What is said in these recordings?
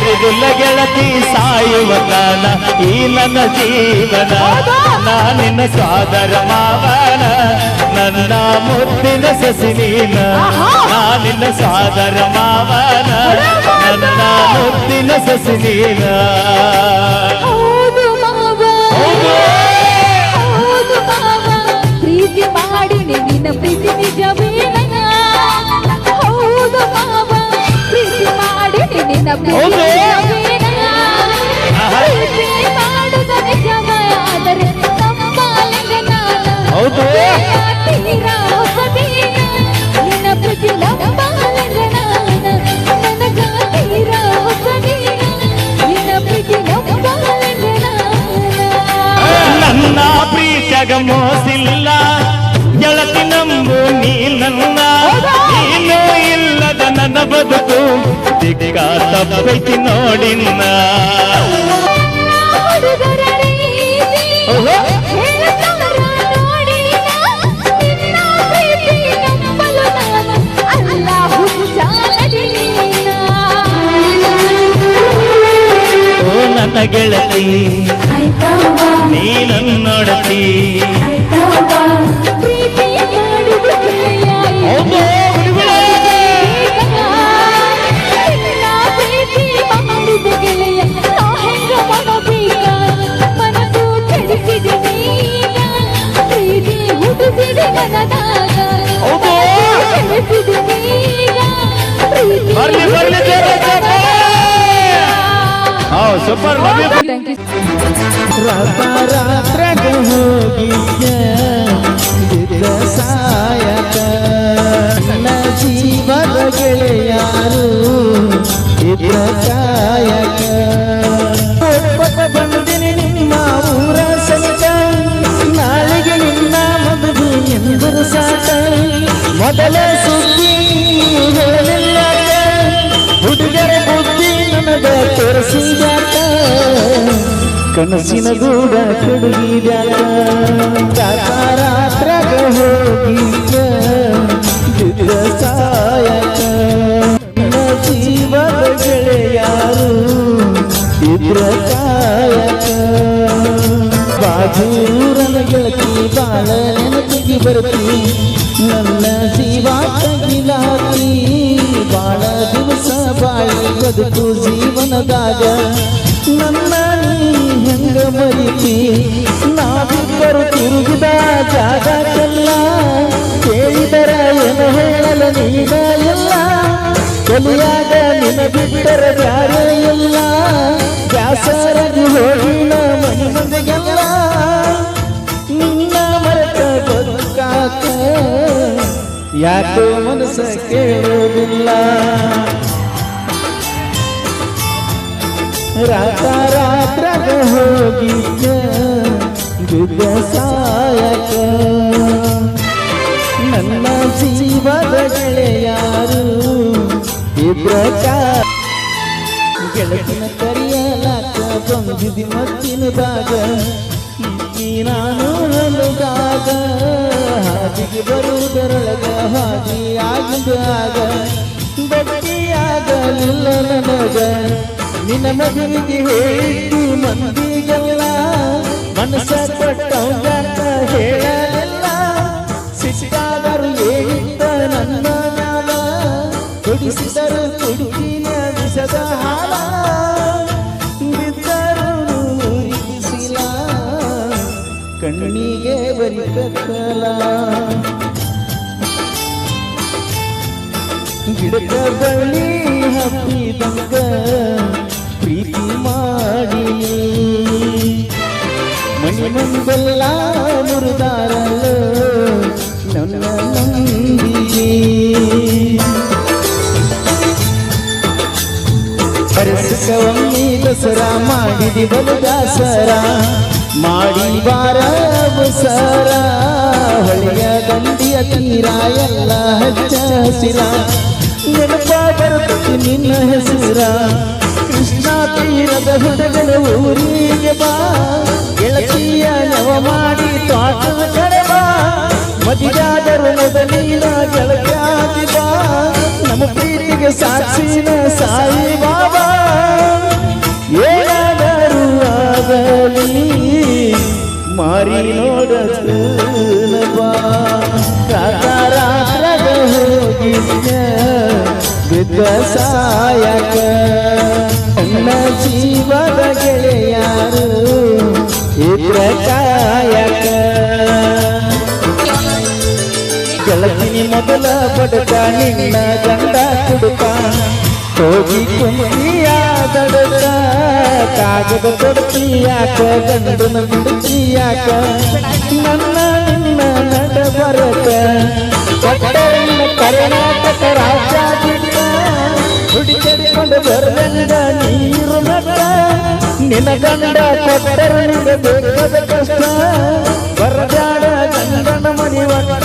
ಅರಿದಿಲ್ಲ ಗೆಳತಿ ಸಾಯುವ ಕಾಲ ಈ ನನ್ನ ಜೀವನ. ನಾನಿನ ಸಾದರ ಮಾವನ ನನ್ನ ಮುತ್ತಿನ ಸಸಿನೀನ ನಾನಿನ ಸಾದರ ಮಾವನ ನನ್ನ ಮುತ್ತಿನ ಸಸಿನೀನ ಪ್ರೀತಿ ಮಾಡಿ ನಿನ್ನ ಪ್ರೀತಿ ನಿಜವೇನ ನನ್ನ ಪ್ರೀತಿಯಾಗ ಮೋಸಿಲ್ಲ. ಗೆಳತಿ ನಂಬು ನೀ ನನ್ನ. ನೀನು ಇಲ್ಲದ ನನ್ನ ಬದುಕು. ದಿಗ್ಗ ತಪ್ಪೈತಿ ನೋಡಿನ್ನ ಹುಡುಗರ ರೀತಿ ಓಹೋ. ಹೇಳ್ತಾರ ನೋಡಿ ನಿನ್ನ ಪ್ರೀತಿ ನಂಬಲು ನಾನು ಅಲ್ಲ ಹುಚ್ಚಾನದಿ ನೀನ. ಓ ನನ್ನ ಗೆಳತಿ ಆಯ್ತವ್ವ, ಮನದಾಗ. How super love you Thank you. ರಾತ್ರಾಗ ಹೋಗಿದ್ದ ಬಿದ್ದ ಸಾಯಕ ನನ್ನ ಜೀವದ ಗೆಳೆಯಾರು ಕನಸಿನ ಗೂಡ ಕೆಡಗಿದ್ಯಾಕ ರಾತ್ರಾಗ ಹೋಗಿದ್ದ ಬಿದ್ದ ಸಾಯಕ ನನ್ನ ಜೀವದ ಗೆಳೆಯಾರು ಇದ್ರ ಕಾಯಕ ಬಾಜೂರನ ಗೆಳತಿ ಬಾಳ ನೆನಪಿಗೆ ಬರ್ತಿ ನನ್ನ ಜೀವ ತಗಿಲಾರಿ ಬಾಳ ದಿವಸ ಬಾಳಿ ಬದುಕು ಜೀವನದಾಗ. ನನ್ನ ಹೆಂಗ ಮರಿತಿ? ನಾವಿಬ್ಬರು ತಿರುಗಿದ ಜಾಗಕ್ಕೆಲ್ಲ ಕೇಳಿದರ ಏನು ಹೇಳಲು ನೀನ ಎಲ್ಲ. ಕಲಿಯಾಗ ನಿನ ಬಿಟ್ಟರ ಬ್ಯಾರೆ ಇಲ್ಲ. ಬ್ಯಾಸರಾಗಿ ಹೋಗಿನ ಯಾಕೋ ಮನಸ್ಸ ಕೇಳೋದಿಲ್ಲ ರಾತ ರಾತ್ರಾಗ ಹೋಗಿದ್ದ ಬಿದ್ದ ಸಾಯಕ ನನ್ನ ಜೀವದ ಗೆಳೆಯಾರು ಇದ್ರ ಗೆಳತಿನ ಕರಿಯಲಾಕ ಬಂದಿದಿ ಮತ್ತಿನದಾಗ ಈ ನಾನು ಹಲುದಾಗ ಹಾದಿಗೆ ಬರುವುದರೊಳಗ ಹಾದಿ ಬಟ್ಟಿಯಾಗಲಿಲ್ಲ ನನಗ. ನಿನ್ನ ಮಗುವಿಗೆ ಹೇಳಿದ್ದು ಮಂದಿಗೆಲ್ಲ ಮನಸ್ಸ ಕೊಟ್ಟವಂಗ ಹೇಳಲಿಲ್ಲ. ಸಿಟ್ಟಾದರು ಏನಿದ್ದ ನನ್ನ ಮ್ಯಾಲ ಕುಡಿಸಿದರು ಕುಡುಕಿನ ವಿಷದ ಹಾಲ. ಕಣ್ಣಿಗೆ ಬರಿ ಕತ್ತಲ ಗಿಡದ ಬಳಿ ಹಬ್ಬಿದಂಗ ಪ್ರೀತಿ ಮಾಡಿ ಮನಿ ಮುಂದೆಲ್ಲ ಮುರಿದಾರಲ್ಲ, ನನ್ನ ನಂಬಿಕೆ ಪರಿಸಕವಮ್ಮಿ ದಸರಾ ಮಾಡಿದಿ ಬಲು ದಾಸರ. ಮಾಡಿ ಬಾರ ಬಸರ ಹೊಳೆಯ ದಂಡಿಯ ತೀರ ಎಲ್ಲ ಹಚ್ಚ ಹಸಿರ. ನೆನಪ ನಿನ್ನ ಹೆಸರ. ಕೃಷ್ಣ ತೀರದ ಹುಡುಗನ ಊರಿಗೆ ಬಾ. ಗೆಳತಿಯ ನವ ಮಾಡಿ ತೋಟ ಕಡೆ ಬಾ. ಮದಿಗಾದರು ಮೊದಲಿನ ಗೆಳತ್ಯಾದಿ ಬಾ. ನಮ್ಮ ಪ್ರೀತಿಗೆ ಸಾಕ್ಷಿನ ಸಾಯಿ ಬಾಬಾ. ಬಾ ರಾತ್ರಾಗ ಹೋಗಿದ್ಯ ಬಿದ್ದ ಸಾಯಕ ನನ್ನ ಜೀವದ ಗೆಳೆಯಾರು ಇದ್ರ ಕಾಯಕ ಗೆಳತಿನಿ ಮೊದಲ ಬಡಕ ನಿನ್ನ ಗಂಡ ಕುಡುಕ ಹೋಗಿ ಕುಂತಿಯಾದಡಕ ಕಾಗದ ತೊಡಕಿಯಾಕ ಗಂಡನ ಬಿಡ್ತೀಯಾಕ? ನನ್ನ ನಿನ್ನ ನಡ ಬರಕ? ಕೊಟ್ಟರಿನ ಕರ್ನಾಟಕ ರಾಜ್ಯಾದ್ಯಂತ ಹುಡುಕಿಕೊಂಡು ಬರದಂಗ ನೀರು ನಟ ನಿನ್ನ ಗಂಡ ಕೊಟ್ಟರ ಬೇಕಾದ ಕಷ್ಟ. ಬರದಾಡ ಗಂಡನ ಮನಿ ಒಟ್ಟ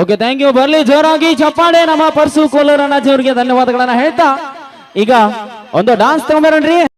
ಓಕೆ ಥ್ಯಾಂಕ್ ಯು ಬರ್ಲಿ, ಜೋರಾಗಿ. ಚಪ್ಪಾಳೆ, ನಮ್ಮ ಪರ್ಸು ಕೋಲೂರ ಅಣ್ಣಾಜಿ ಅವರಿಗೆ ಧನ್ಯವಾದಗಳನ್ನ ಹೇಳ್ತಾ. ಈಗ ಒಂದು ಡಾನ್ಸ್ ತಗೊಂಬರೋಣ್ರಿ.